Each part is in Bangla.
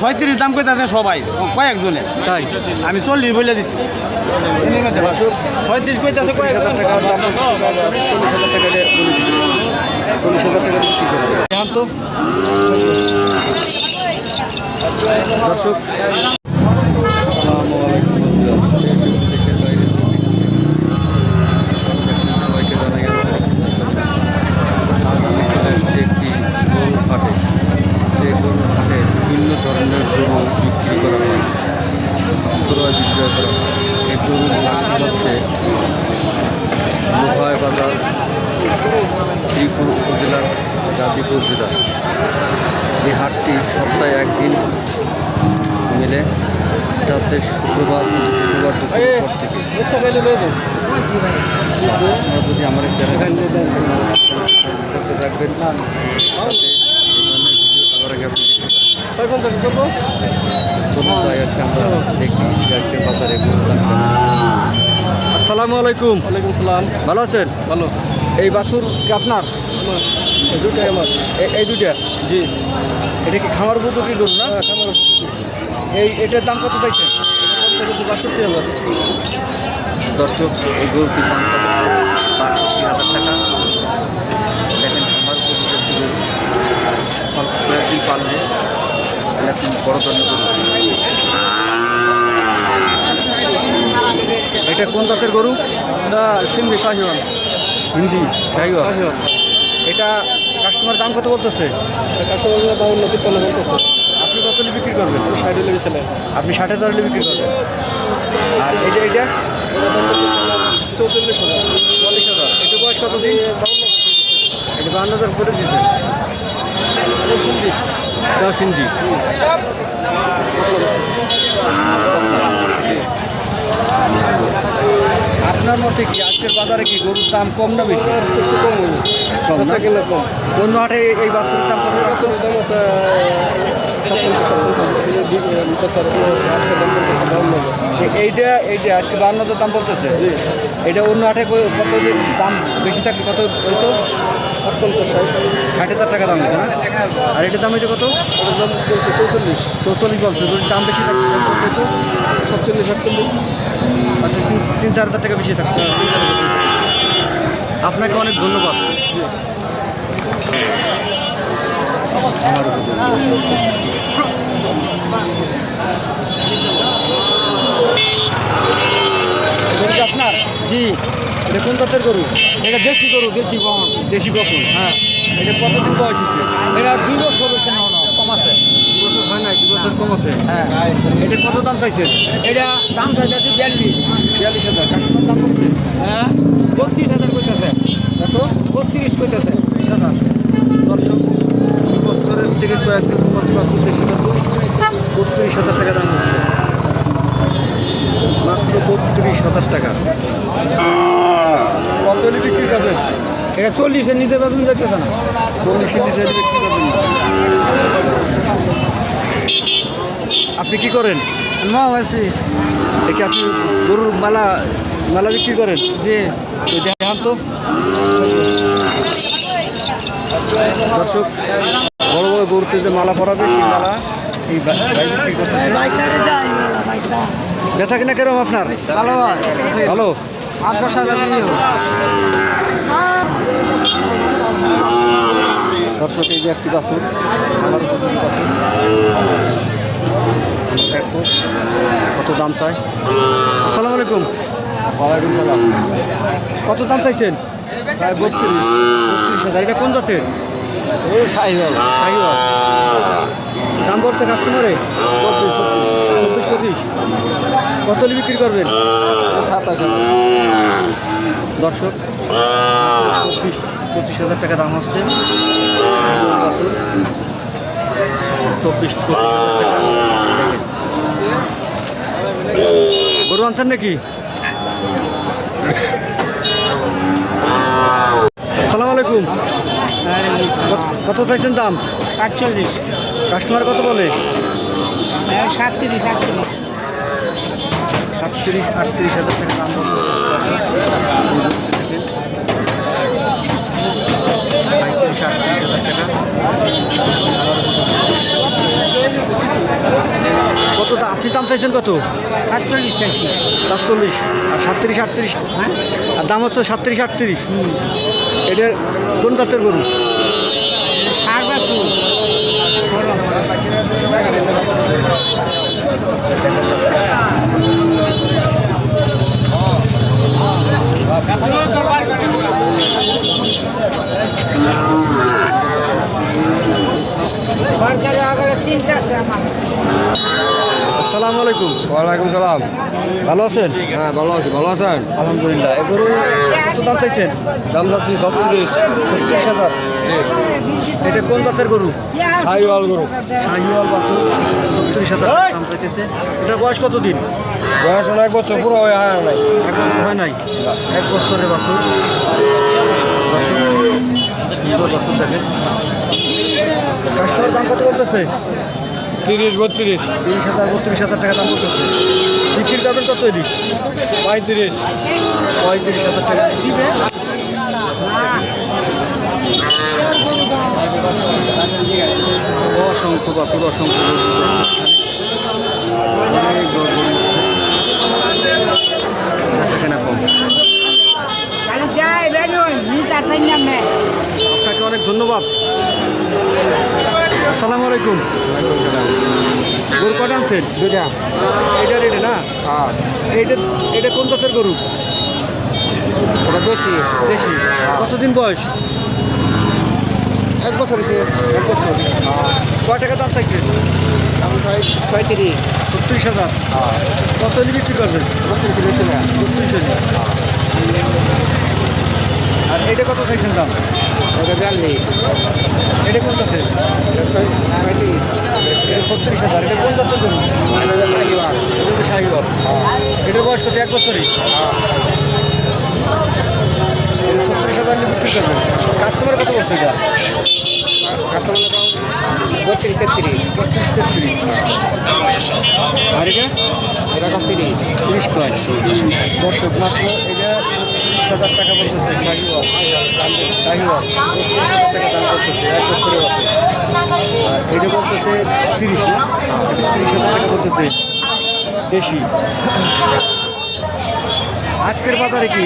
ছয়ত্রিশ দাম কইতাছে সবাই কয়েকজনে। তাই? আমি চল্লিশ বলে দিছি। ছয়ত্রিশ কইতাছে চল্লিশ হাজার টাকা দাম চল্লিশ হাজার টাকা দিয়ে চল্লিশ হাজার টাকা বিক্রি করে এখন তো দর্শক আসসালামু আলাইকুম বন্ধুরা। দেশ এবং দেশের বাইরে সবাইকে জানাই আজ আমি চলে এসেছি একটি গরুর হাটে যে গরুর হাটে বিভিন্ন ধরনের গরু বিক্রি করা হয় ক্রয় বিক্রয় করা হয় এই গরুর হাটটি হচ্ছে লোহায় বাজার শ্রীপুর উপজেলার গাজীপুর জেলা। এই হাটটি সপ্তাহে একদিন মিলে। এটা হচ্ছে শুক্রবার শুক্রবার থেকে। আপনারা যদি আমার করতে থাকবেন যাতে। আসসালামু আলাইকুম। ওয়ালাইকুম সালাম। ভালো আছেন? ভালো। এই বাছুর কি আপনার? এই দুটাই আমার। এ- এই দুইটা? জি। এটা কি খামার উপযোগী গরু না? হ্যাঁ খামার এই এটার দাম কত চাইছেন? কিছু বাষট্টি হাজার। দর্শক এই গরুটির দাম কত? বাষট্টি হাজার টাকা। দেখেন খামার উপযোগী একটি গরু। অল্প কয়েকদিন এরকম বড় ধরনের গরু এটা কোন জাতের গরু? না সিন্ধি শাহিওয়ান হিন্দি টাইগার এটা কাস্টমার দাম কত বলতেছে? কাস্টমার বলতেছে। আপনি কত বিক্রি করবেন? ষাটে আপনি ষাট হাজার হলে বিক্রি করবেন। আর এটা এটা চৌচল্লিশ হাজার। চল্লিশ হাজার। এটা বয়স কত দিন এটা বান্ন হাজার করে দিয়েছে সিন্ধি সিন্ধি আপনার মতে কি আজকের বাজারে কি গরুর দাম কম না বেশি? কম না? কিনা কম। অন্য হাটে এই বাছুরের দাম কত লাগছে দাম আছে এইটা এইটা আজকে বান্ন দাম বলতেছে এটা অন্য হাটে কত দাম বেশি থাকলে কত হইতো? ষাট ষাট হাজার টাকা দাম না? আর এটার দাম হইতো কত? দাম বলছে চৌচল্লিশ। চৌচল্লিশ বলছে দাম বেশি সাতচল্লিশ আটচল্লিশ। আচ্ছা তিন তিন চার হাজার টাকা বেশি আপনাকে অনেক ধন্যবাদ। আপনার? জি। এটা কোন জাতের গরু? এটা দেশি গরু দেশি বহন দেশি বকুল হ্যাঁ। এটা কতদিন বয়স হচ্ছে এটা দুই বছর হয়েছে না কম আছে। বছর হয় নাই দু বছর কম আছে? হ্যাঁ। এটা কত দাম চাইছেন এটা দাম চাইছে বিয়াল্লিশ। বিয়াল্লিশ হাজার। কাস্টমার দাম বলছে হ্যাঁ বত্রিশ হাজার কইতেছে। কত? বত্রিশ কইতেছে। বিশ হাজার। দর্শক দু বছরের থেকে কয়েকদিন বছর বছর বেশি বছর বত্রিশ হাজার টাকা দাম হচ্ছে। মাত্র বত্রিশ হাজার টাকা। হলে বিক্রি করবেন? এটা চল্লিশের নিচে বেতন না। চল্লিশের নিচে বিক্রি করবেন আপনি কি করেন? মা আছি দেখি আপনি গরুর মালা মালা বিক্রি করেন? এই দেখান তো। দর্শক বড় বড় গরুতে যে মালা পরাবে সেই মালা এই বিক্রি বেচা কিনা কেরম আপনার? ভালো ভালো? আট দশ হাজার নিও দর্শক এই যে একটি বাছুর আমার উপযোগী বাছুর। দেখো কত দাম চাই আসসালামু আলাইকুম। ওয়ালাইকুম সালাম। কত দাম চাইছেন? প্রায় বত্রিশ। বত্রিশ হাজার। এটা কোন জাতের? দাম বলছে কাস্টমারে চব্বিশ পঁচিশ কত বিক্রি করবেন? সাতাশ হাজার। দর্শক চব্বিশ পঁচিশ হাজার টাকা দাম হচ্ছে চব্বিশ গরু আনছেন নাকি? আসসালামু আলাইকুম। কত- চাইছেন দাম? কাস্টমার কত বলে? সাতত্রিশ আটচল্লিশ সাতত্রিশ আটত্রিশ হাজার টাকা দাম পঁয়ত্রিশ আটত্রিশ হাজার টাকা। দাম চাইছেন কত? আটচল্লিশ চাইছি। সাতচল্লিশ। আর সাতত্রিশ আটত্রিশ? হ্যাঁ। আর দাম হচ্ছে সাতত্রিশ আটত্রিশ? এটার কোন জাতের গরু? সার বাছু সরকারি আগলে চিন্তা আছে আমার আসসালামু আলাইকুম। ওয়ালাইকুম সালাম। ভালো আছেন? হ্যাঁ ভালো আছি। ভালো আছেন? আলহামদুলিল্লাহ। এ গরু কত দাম চাইছেন? দাম যাচ্ছি ছত্রিশ। ছত্রিশ হাজার। এটা কোন জাতের গরু? সাইওয়াল গরু। শাহিওয়াল বাছুর। ছত্রিশ হাজার দাম চাইতেছে। এটার বয়স কত দিন বয়স হলো এক বছর পুরো হয়ে হয় নাই। এক বছর হয় নাই? এক বছরের বাছুর। বাছুর। দেখেন? কাস্টমার দাম কত বলতেছে? তিরিশ বত্রিশ। তিরিশ হাজার বত্রিশ হাজার টাকা দাম বলতেছে। বিক্রি করবেন কত তৈরি পঁয়ত্রিশ। পঁয়ত্রিশ হাজার টাকা। দিবে অসংখ্য অসংখ্য অনেক কেনা কম নিতা তাই নামে আপনাকে অনেক ধন্যবাদ। আসসালামু আলাইকুম। কটা আনছেন দুটা এইটা রেটে না? হ্যাঁ। এইটা এটা কোন জাতের গরু? ওটা দেশি। দেশি। কতদিন বয়স? এক বছর হয়েছে। এক বছর। কয় টাকা দাম চাইছে ছয়ত্রিশ। ছত্রিশ হাজার। কত হলে বিক্রি করবেন? বত্রিশ না ছত্রিশ হাজার আর এটা কত চাইছেন দাম? ওটা বিয়াল্লিশ। এটা কোন পঁয়ত্রিশ এটা ছত্রিশ হাজার এটা কোন জাতের গরু এটার বয়স কত? এক বছরই? এটা ছত্রিশ হাজার হলে বিক্রি করবেন। কাস্টমার কত বলছে এটা? বত্রিশ তেত্রিশ। পঁচিশ তেত্রিশ। আর এটা? এরকম তিরিশ? তিরিশ কয় দর্শক মাত্র এটা হাজার টাকা বলতেছে শাহিওয়াল শাহিওয়াল তিরিশ হাজার টাকা দাম বলতেছে এক বছরের আর এটা বলতেছে তিরিশ না? তিরিশ হাজার টাকা বলতেছে দেশি। আজকের বাজারে কি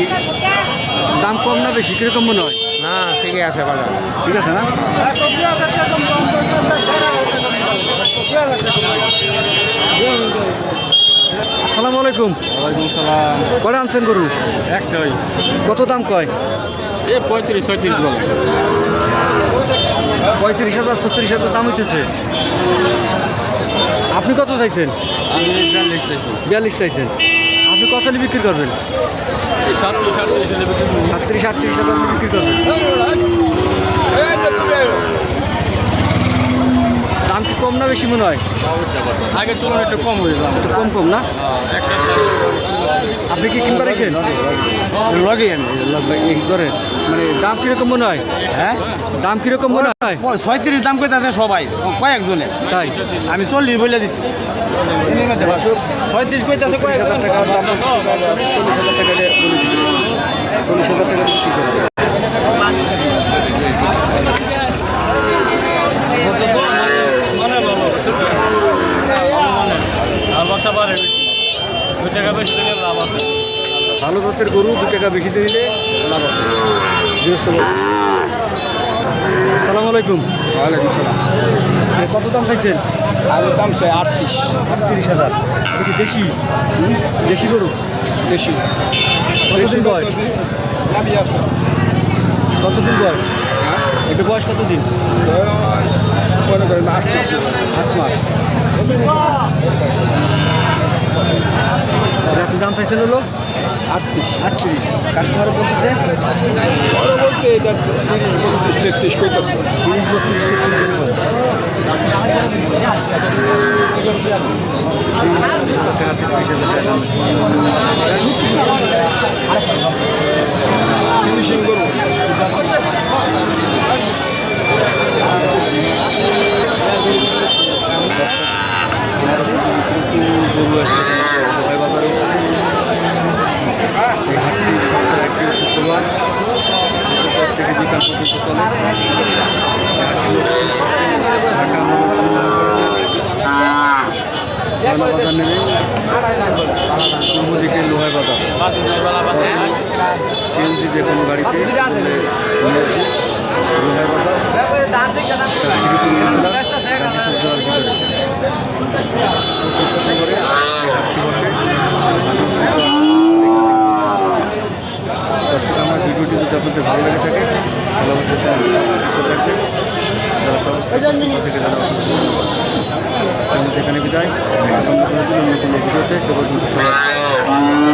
দাম কম না বেশি? কীরকম মনে হয়? না ঠিকই আছে বাজার। ঠিক আছে না? আসসালামু আলাইকুম। ওয়ালাইকুম সালাম। কটা আনছেন গরু? একটাই। কত দাম কয়? এ পঁয়ত্রিশ ছয়ত্রিশ বলে। পঁয়ত্রিশ হাজার ছত্রিশ হাজার দাম হইতেছে। আপনি কত চাইছেন? আমি বিয়াল্লিশ চাইছি। বিয়াল্লিশ চাইছেন। আপনি কত বিক্রি করবেন? সাতত্রিশ আটত্রিশ হাজার বিক্রি করবেন। দাম কি কম না বেশি মনে হয়? আগের তুলনায় একটু কম হয়ে যাবে একটু কম কম না? আপনি কি কিনবার আইছেন? লগে আমি ধরেন মানে দাম কীরকম মনে হয়? হ্যাঁ? দাম কীরকম মনে হয়? ছয়ত্রিশ দাম কইতাছে সবাই কয়েকজনে। তাই? আমি চল্লিশ বলে দিছি। ছয়ত্রিশ কইতাছে চল্লিশ হাজার টাকা চল্লিশ হাজার টাকা চল্লিশ হাজার টাকা দিয়ে বিক্রি করবেন মানে ভালো আর বাচ্চা বাড়ে বেশি দুই টাকা বেশি দিলে লাভ আছে ভালো জাতের গরু দু টাকা বেশি দিলে লাভ আসসালামু আলাইকুম। ওয়ালাইকুম সালাম। কত দাম চাইছেন? আমি দাম চাই আটত্রিশ। আটত্রিশ হাজার। কি দেশি? দেশি গরু? বেশি কতদিন বয়স? নাবি আছে। কতদিন বয়স? এটা বয়স কতদিন? মনে করেন আট মাস। আট মাস। আপনি দাম চাইছেন হলো? আটত্রিশ আটত্রিশ কাস্টমার বলতেছে ওরা বলতে এটা তিরিশ বত্রিশ তেত্রিশ কইতেছে তিরিশ বত্রিশ তেত্রিশ এরকম। টাকা থেকে বিশ হাজার টাকা দাম। ফিনিশিং গরু গরু আসছে সবাই বাজারে এই হাটটি সপ্তাহে একটি শুক্রবার শুক্রবার থেকে বিকাল পর্যন্ত চলে এই হাটটি ঢাকা মহানগর গয়না বাজার নেবে? পূর্ব দিকে লোহার বাজার সিএনজি যে কোনো গাড়িতে লোহার। দর্শক আমার ভিডিওটি যদি আপনাদের ভালো লেগে থাকে তাহলে অবশ্যই চ্যানেলটি সাবস্ক্রাইব করে রাখবেন যারা সাবস্ক্রাইব থেকে দিন অন্য কোনো ভিডিওতে সে পর্যন্ত সবাই